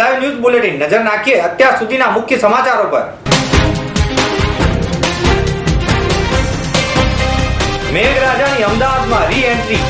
Live news bulletin નજર નાખીએ અત્યાર સુધીના મુખ્ય સમાચારો પર. મેઘરાજાની અમદાવાદમાં રી એન્ટ્રી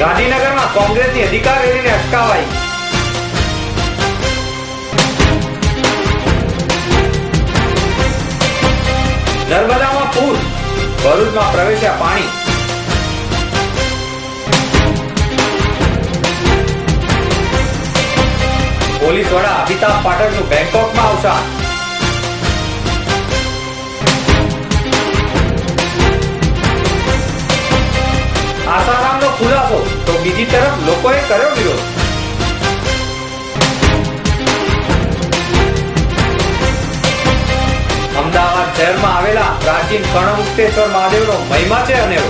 ગાંધીનગરમાં કોંગ્રેસની અધિકાર રેલીને અટકાવાઈ. નર્મદામાં પૂર. ભરૂચમાં પ્રવેશ્યા પાણી. પોલીસ વડા અમિતાભ પાઠકનું બેંકોકમાં અવસાન. આસારામનો ખુલાસો, તો બીજી તરફ લોકોએ કર્યો વિરોધ. આવેલા પ્રાચીન કર્ણમુક્તેશ્વર મહાદેવનો મહિમા છે અનેરો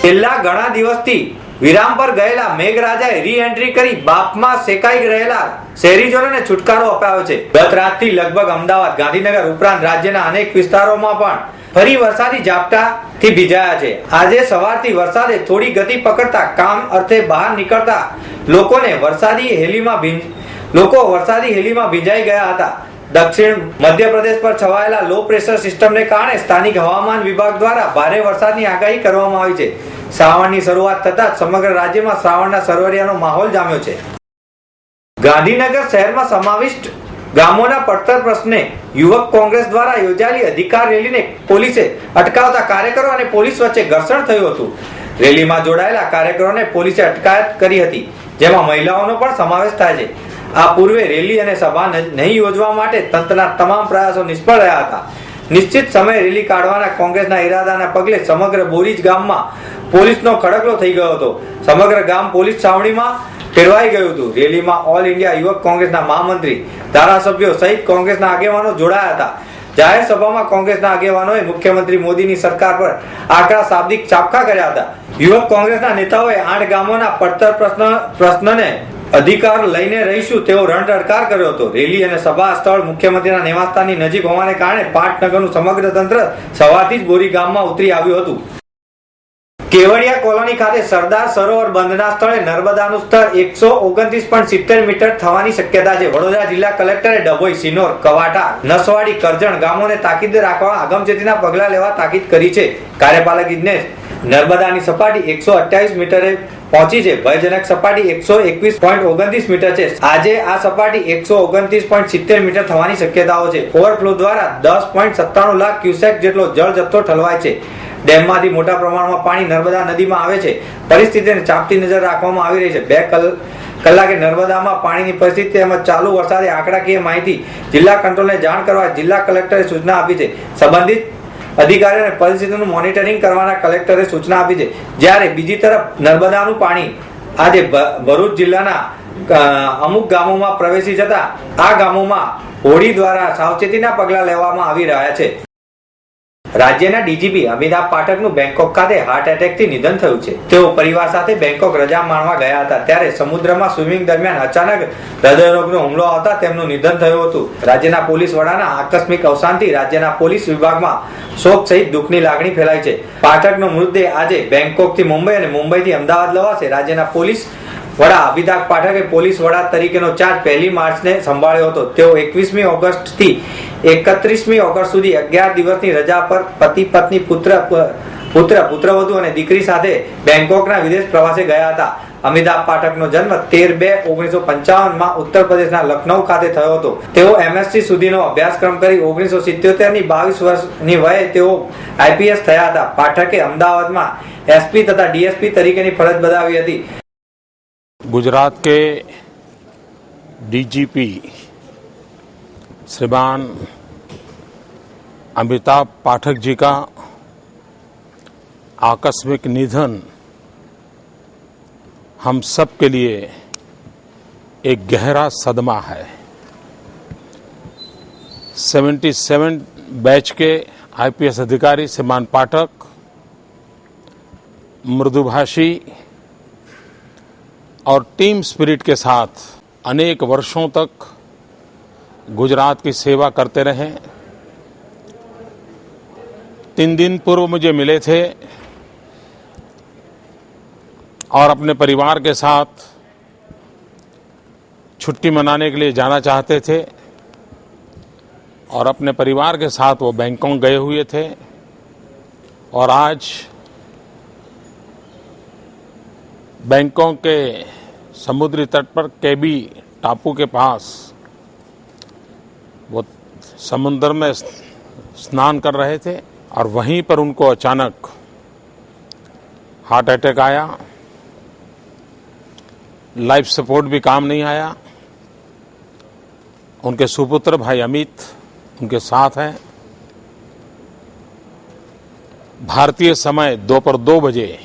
છેલ્લા ઘણા દિવસથી વિરામ પર ગયેલા મેઘરાજાએ રી એન્ટ્રી કરી બાપમાં શેકાઈ રહેલા શહેરીજનોને છુટકારો અપાયો છે. ગત રાતથી લગભગ અમદાવાદ, ગાંધીનગર ઉપરાંત રાજ્યના અનેક વિસ્તારોમાં પણ ફરી વરસાદી ઝાપટાથી ભીજાયા છે. આજે સવારથી વરસાદે થોડી ગતિ પકડતા કામ અર્થે બહાર નીકળતા લોકોને વરસાદી હેલીમાં ભીંજ લોકો વરસાદી હેલીમાં ભીંજાઈ ગયા હતા. દક્ષિણ મધ્યપ્રદેશ પર છવાયેલા લો પ્રેશર સિસ્ટમને કારણે સ્થાનિક હવામાન વિભાગ દ્વારા ભારે વરસાદની આગાહી કરવામાં આવી છે. શ્રાવણની શરૂઆત થતા સમગ્ર રાજ્યમાં શ્રાવણના સરવરિયાનો માહોલ જામ્યો છે. ગાંધીનગર શહેરમાં સમાવિષ્ટ ગામોના પડતર પ્રશ્ને યુવક કોંગ્રેસ દ્વારા યોજાયેલી અધિકાર રેલીને પોલીસે અટકાવતા કાર્યકરો અને પોલીસ વચ્ચે ઘર્ષણ થયું હતું. રેલીમાં જોડાયેલા કાર્યકરોને પોલીસે અટકાયત કરી હતી, જેમાં મહિલાઓનો પણ સમાવેશ થાય છે. આ પૂર્વે રેલી અને સભા નહીં યોજવા માટે તંત્રના તમામ પ્રયાસો નિષ્ફળ રહ્યા હતા. નિશ્ચિત સમયે રેલી કાઢવાના કોંગ્રેસના ઈરાદાના પગલે સમગ્ર બોરીજ ગામમાં પોલીસનો ખડકલો થઈ ગયો હતો. સમગ્ર ગામ પોલીસ છાવણીમાં ફેરવાઈ ગયું હતું. રેલીમાં ઓલ ઇન્ડિયા યુવક કોંગ્રેસના મહામંત્રી, ધારાસભ્યો સહિત કોંગ્રેસના આગેવાનો જોડાયા હતા. જાહેર સભામાં કોંગ્રેસના આગેવાનોએ મુખ્યમંત્રી મોદીની સરકાર પર આકરા શાબ્દિક ચાપકા કર્યા હતા. યુવક કોંગ્રેસના નેતાઓએ આઠ ગામોના પડતર પ્રશ્ન, પ્રશ્નને અધિકાર લઈને રહીશું તેવો રણટડકાર કર્યો હતો. રેલી અને સભા સ્થળ મુખ્યમંત્રીના નિવાસસ્થાનની નજીક હોવાને કારણે પાટનગરનું સમગ્ર તંત્ર સવારથી જ બોરી ગામમાં ઉતરી આવ્યું હતું. કેવડિયા કોલોની ખાતે સરદાર સરોવર બંધના સ્થળે નર્મદાનું સ્તર એકસો ઓગણત્રીસ પોઈન્ટ સિત્તેર મીટર થવાની શક્યતા છે. વડોદરા જિલ્લા કલેક્ટરે ડભોઈ, સિનોર, કવાટા, નસવાડી, કરજણ ગામોને તાકીદ રાખવા આગમચેતીના પગલાં લેવા તાકીદ કરી છે. કાર્યપાલક ઇજનેશ નર્મદાની સપાટી એકસો અઠ્યાવીસ મીટરે પહોંચી છે. ભયજનક સપાટી એકસો એકવીસ પોઈન્ટ ઓગણત્રીસ મીટર છે. આજે આ સપાટી એકસો ઓગણત્રીસ પોઈન્ટ સિત્તેર મીટર થવાની શક્યતાઓ છે. ઓવરફ્લો દ્વારા દસ પોઈન્ટ સત્તાણું લાખ ક્યુસેક જેટલો જળ જથ્થો ઠલવાય છે. ડેમમાંથી મોટા પ્રમાણમાં પાણી નર્મદા નદીમાં આવે છે. પરિસ્થિતિને ચાપતી નજર રાખવામાં આવી રહી છે. બે કલાકે નર્મદામાં પાણીની પરિસ્થિતિ તેમજ ચાલુ વરસાદે આંકડાકીય માહિતી જિલ્લા કંટ્રોલને જાણ કરવા જિલ્લા કલેક્ટરે સૂચના આપી છે. સંબંધિત અધિકારીઓને પરિસ્થિતિનું મોનિટરિંગ કરવાના કલેક્ટરે સૂચના આપી છે. જ્યારે બીજી તરફ નર્મદાનું પાણી આજે ભરૂચ જિલ્લાના અમુક ગામોમાં પ્રવેશી જતા આ ગામોમાં હોડી દ્વારા સાવચેતીના પગલાં લેવામાં આવી રહ્યા છે. રાજ્યના ડીજીપી અમિતાભ પાઠકનું બેંકોક ખાતે હાર્ટ એટેકથી નિધન થયું છે. તેઓ પરિવાર સાથે બેંકોક રજા માણવા ગયા હતા. ત્યારે સમુદ્રમાં સ્વિમિંગ દરમિયાન અચાનક હૃદયરોગનો હુમલો આવતા તેમનું નિધન થયું હતું. રાજ્યના પોલીસ વડાના આકસ્મિક અવસાનથી રાજ્યના પોલીસ વિભાગમાં શોક સહિત દુઃખની લાગણી ફેલાઈ છે. પાઠકનો મૃતદેહ આજે બેંકોકથી મુંબઈ અને મુંબઈથી અમદાવાદ લવાશે. રાજ્યના પોલીસ વડા અમિતાભ પાઠકે પોલીસ વડા તરીકેનો ચાર્જ પહેલી માર્ચને સંભાળ્યો હતો. તેઓ એકવીસમી ઓગસ્ટથી એકત્રીસમી ઓગસ્ટ સુધી અગિયાર દિવસની રજા પર પતિ, પત્ની, પુત્ર પુત્ર, પુત્રવધુ અને દીકરી સાથે બેંકોકના વિદેશ પ્રવાસે ગયા હતા. અમિતાભ પાઠકનો જન્મ તેર બે ઓગણીસો પંચાવનમાં ઉત્તર પ્રદેશના લખનૌ ખાતે થયો હતો. તેઓ એમએસસી સુધીનો અભ્યાસક્રમ કરી ઓગણીસો સિત્યોતેરની બાવીસ વર્ષની વયે તેઓ આઈપીએસ થયા હતા. પાઠકે અમદાવાદમાં એસપી તથા ડીએસપી તરીકેની ફરજ બજાવી હતી. ગુજરાત કે ડીજીપી श्रीमान अमिताभ पाठक जी का आकस्मिक निधन हम सब के लिए एक गहरा सदमा है। 77 बैच के आईपीएस अधिकारी, श्रीमान पाठक, मृदुभाषी और टीम स्पिरिट के साथ अनेक वर्षों तक गुजरात की सेवा करते रहे। तीन दिन पूर्व मुझे मिले थे और अपने परिवार के साथ छुट्टी मनाने के लिए जाना चाहते थे और अपने परिवार के साथ वो बैंकॉक गए हुए थे और आज बैंकॉक के समुद्री तट पर केबी टापू के पास समुद्र में स्नान कर रहे थे और वहीं पर उनको अचानक हार्ट अटैक आया। लाइफ सपोर्ट भी काम नहीं आया। उनके सुपुत्र भाई अमित उनके साथ हैं। भारतीय समय दोपहर दो बजे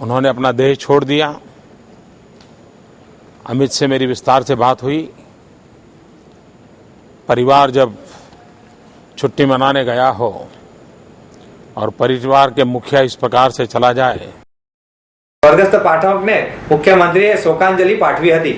उन्होंने अपना देह छोड़ दिया। अमित से मेरी विस्तार से बात हुई। परिवार जब छुट्टी मनाने गया हो और परिवार के मुखिया इस प्रकार से चला जाए સ્વર્ગસ્થ પાઠકને મુખ્યમંત્રીએ શોકાંજલિ પાઠવી હતી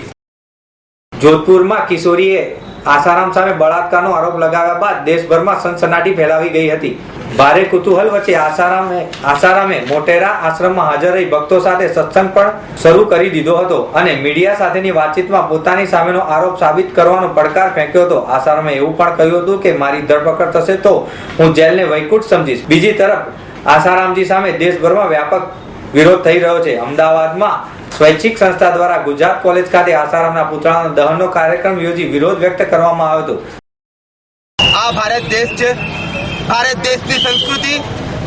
જોધપુરમાં કિશોરીએ આસારામ સામે બળાત્કારનો આરોપ લગાવ્યા બાદ દેશભરમાં સનસનાટી ફેલાવી ગઈ હતી ભારે કુતૂહલ વચ્ચે આસારામે આસારામે મોટેરા આશ્રમમાં હાજર રહી ભક્તો સાથે સત્સંગ પણ શરૂ કરી દીધો હતો અને મીડિયા સાથેની વાતચીતમાં પોતાની સામેનો આરોપ સાબિત કરવાનો પડકાર ફેંક્યો હતો. આસારામે એવું પણ કહ્યું હતું કે, મારી ધરપકડ થશે તો હું જેલને વૈકુંઠ સમજીશ. બીજી તરફ, આસારામજી સામે દેશભરમાં વ્યાપક વિરોધ થઈ રહ્યો છે. અમદાવાદમાં સ્વૈચ્છિક સંસ્થા દ્વારા ગુજરાત કોલેજ ખાતે આસારામના પુતળાના દહનનો કાર્યક્રમ યોજી વિરોધ વ્યક્ત કરવામાં આવ્યો હતો. આ ભારત દેશ છે. ભારત દેશની સંસ્કૃતિ,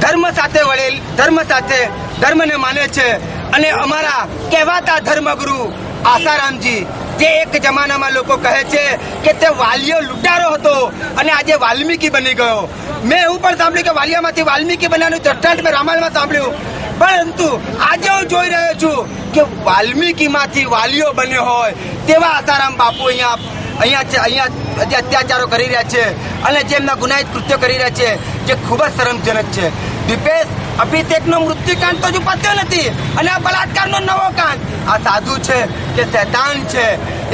ધર્મ સાથે વળેલ, ધર્મ સાથે ધર્મને માને છે. અને અમારા કહેવાતા ધર્મગુરુ આસારામજી, જે એક જમાનામાં લોકો કહે છે કે તે વાલિયો લૂંટારો હતો અને આજે વાલ્મીકી બની ગયો. મેં એવું પણ સાંભળ્યું કે વાલિયામાંથી વાલ્મીકી બનાવવાનું દ્રષ્ટાંત મેં રામાયણમાં સાંભળ્યું. પરંતુ આજે હું જોઈ રહ્યો છું કે વાલ્મીકીમાંથી વાલિયો બન્યો હોય તેવા આસારામ બાપુ અહીંયા અહીંયા છે, અહીંયા જે અત્યાચારો કરી રહ્યા છે અને જે એમના ગુનાહિત કૃત્યો કરી રહ્યા છે, જે ખૂબ જ શરમજનક છે. દીપેશ, અભિષેકનો મૃત્યુકાંડ તો હજુ પત્યો નથી અને આ બલાત્કારનો નવો કાંડ. આ સાધુ છે કે શૈતાન છે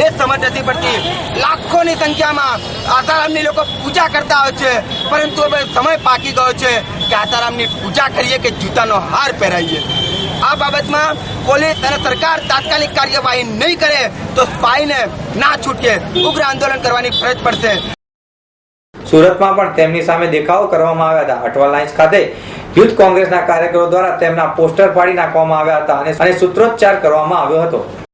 એ સમજ નથી પડતી. લાખોની સંખ્યામાં આસારામની લોકો પૂજા કરતા હોય છે, પરંતુ હવે સમય પાકી ગયો છે કે આસારામની પૂજા કરીએ કે જૂતાનો હાર પહેરાવીએ. આ બાબતમાં પોલીસ અને સરકાર તાત્કાલિક કાર્યવાહી નહીં કરે તો સ્પાઈને ના છૂટકે ઉગ્ર આંદોલન કરવાની ફરજ પડશે. સુરતમાં પણ તેમની સામે દેખાવો કરવામાં આવ્યા હતા. અટવા લાઇન્સ ખાતે યુથ કોંગ્રેસના કાર્યકરો દ્વારા તેમના પોસ્ટર પાડી નાખવામાં આવ્યા હતા અને સૂત્રોચ્ચાર કરવામાં આવ્યો હતો.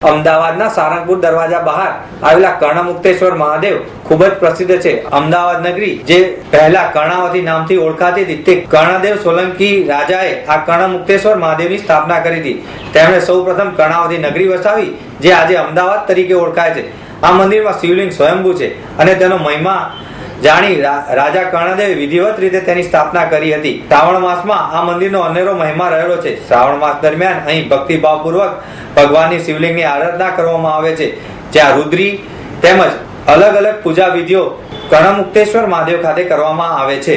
અમદાવાદના સારંગપુર દરવાજા બહાર આવેલા કર્ણમુક્તેશ્વર મહાદેવ ખૂબ જ પ્રસિદ્ધ છે. અમદાવાદ નગરી જે પહેલા કર્ણાવતી નામથી ઓળખાતી હતી, તે કર્ણદેવ સોલંકી રાજાએ આ કર્ણમુક્તેશ્વર મહાદેવની સ્થાપના કરી હતી. તેમણે સૌપ્રથમ કર્ણાવતી નગરી વસાવી, જે આજે અમદાવાદ તરીકે ઓળખાય છે. આ મંદિરમાં શિવલિંગ સ્વયંભૂ છે અને તેનો મહિમા જાણી રાજા કર્ણદેવે વિધિવત રીતે તેની સ્થાપના કરી હતી. શ્રાવણ માસમાં આ મંદિરનો અનેરો મહિમા રહેલો છે. શ્રાવણ માસ દરમિયાન અહીં ભક્તિભાવપૂર્વક ભગવાનની શિવલિંગની આરાધના કરવામાં આવે છે. જ્યાં રુદ્રી તેમજ અલગ અલગ પૂજા વિધિઓ કર્ણમુક્તેશ્વર મહાદેવ ખાતે કરવામાં આવે છે.